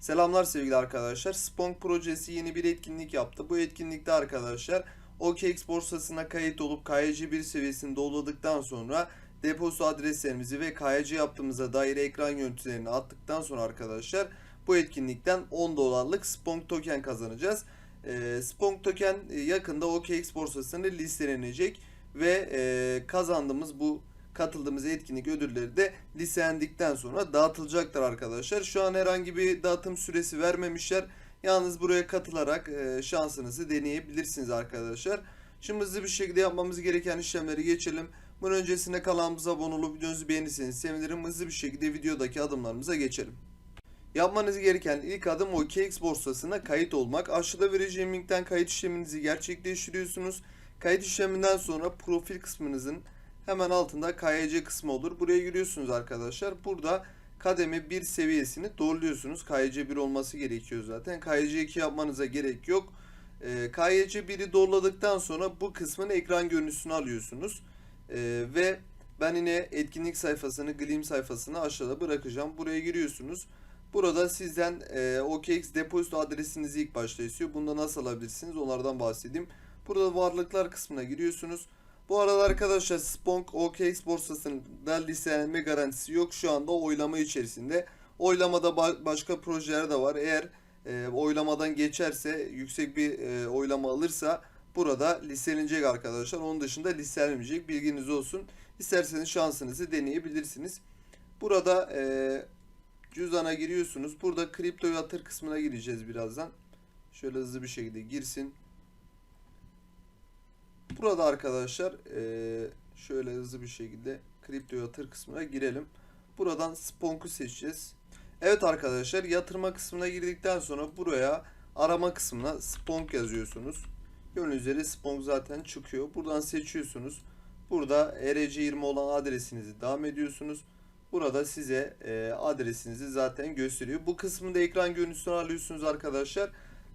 Selamlar sevgili arkadaşlar. Spong projesi yeni bir etkinlik yaptı. Bu etkinlikte arkadaşlar OKX borsasına kayıt olup KYC 1 seviyesini doldurduktan sonra depozito adreslerimizi ve KYC yaptığımıza dair ekran görüntülerini attıktan sonra arkadaşlar bu etkinlikten 10 dolarlık Spong token kazanacağız. Ee, Spong token e, yakında OKX borsasında listelenecek ve e, kazandığımız bu katıldığımız etkinlik ödülleri de liselendikten sonra dağıtılacaktır arkadaşlar. Şu an herhangi bir dağıtım süresi vermemişler. Yalnız buraya katılarak e, şansınızı deneyebilirsiniz arkadaşlar. Şimdi hızlı bir şekilde yapmamız gereken işlemleri geçelim. Bunun öncesinde kanalımıza abone olup videomuzu beğenirseniz sevinirim. Hızlı bir şekilde videodaki adımlarımıza geçelim. Yapmanız gereken ilk adım OKX borsasına kayıt olmak. Aşağıda vereceğim linkten kayıt işleminizi gerçekleştiriyorsunuz. Kayıt işleminden sonra profil kısmınızın hemen altında KYC kısmı olur. Buraya giriyorsunuz arkadaşlar. Burada kademe 1 seviyesini doğruluyorsunuz. KYC 1 olması gerekiyor zaten. KYC 2 yapmanıza gerek yok. Ee, KYC 1'i doğruladıktan sonra bu kısmın ekran görüntüsünü alıyorsunuz. Ee, ve ben yine etkinlik sayfasını, Gleam sayfasını aşağıda bırakacağım. Buraya giriyorsunuz. Burada sizden e, OKX depozito adresinizi ilk başta istiyor. Bunda nasıl alabilirsiniz onlardan bahsedeyim. Burada varlıklar kısmına giriyorsunuz. Bu arada arkadaşlar Spong OKX borsasında listelenme garantisi yok. Şu anda oylama içerisinde. Oylamada ba- başka projeler de var. Eğer e, oylamadan geçerse, yüksek bir e, oylama alırsa burada listelenecek arkadaşlar. Onun dışında listelenmeyecek. Bilginiz olsun. İsterseniz şansınızı deneyebilirsiniz. Burada e, cüzdana giriyorsunuz. Burada kripto yatır kısmına gireceğiz birazdan. Şöyle hızlı bir şekilde girsin. Burada arkadaşlar eee, şöyle hızlı bir şekilde kripto yatır kısmına girelim. Buradan Sponk'u seçeceğiz. Evet arkadaşlar yatırma kısmına girdikten sonra buraya arama kısmına Sponk yazıyorsunuz. Gördüğünüz üzere Sponk zaten çıkıyor. Buradan seçiyorsunuz. Burada ERC20 olan adresinizi devam ediyorsunuz. Burada size eee, adresinizi zaten gösteriyor. Bu kısmında ekran görüntüsünü alıyorsunuz arkadaşlar.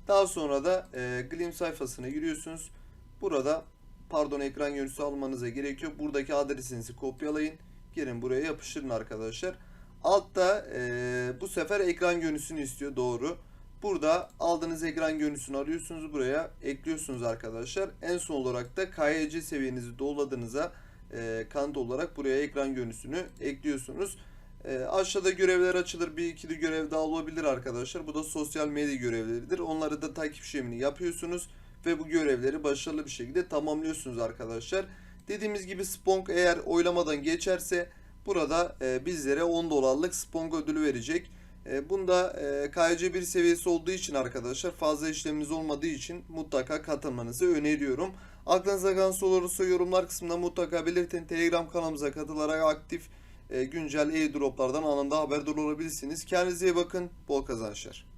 Daha sonra da eee Gleam sayfasına giriyorsunuz. Burada pardon ekran görüntüsü almanıza gerekiyor. Buradaki adresinizi kopyalayın. Gelin buraya yapıştırın arkadaşlar. Altta eee, bu sefer ekran görüntüsünü istiyor doğru. Burada aldığınız ekran görüntüsünü alıyorsunuz buraya ekliyorsunuz arkadaşlar. En son olarak da KYC seviyenizi doldurdığınızda eee kanıt olarak buraya ekran görüntüsünü ekliyorsunuz. Eee, aşağıda görevler açılır. Bir ikili görev daha olabilir arkadaşlar. Bu da sosyal medya görevleridir. Onları da takip işlemini yapıyorsunuz ve bu görevleri başarılı bir şekilde tamamlıyorsunuz arkadaşlar. Dediğimiz gibi Spong eğer oylamadan geçerse burada e, bizlere 10 dolarlık Spong ödülü verecek. E, bunda e, KYC 1 seviyesi olduğu için arkadaşlar fazla işleminiz olmadığı için mutlaka katılmanızı öneriyorum. Aklınıza kalan soru olursa yorumlar kısmında mutlaka belirtin. Telegram kanalımıza katılarak aktif e, güncel e-droplardan anında haberdar olabilirsiniz. Kendinize iyi bakın. Bol kazançlar.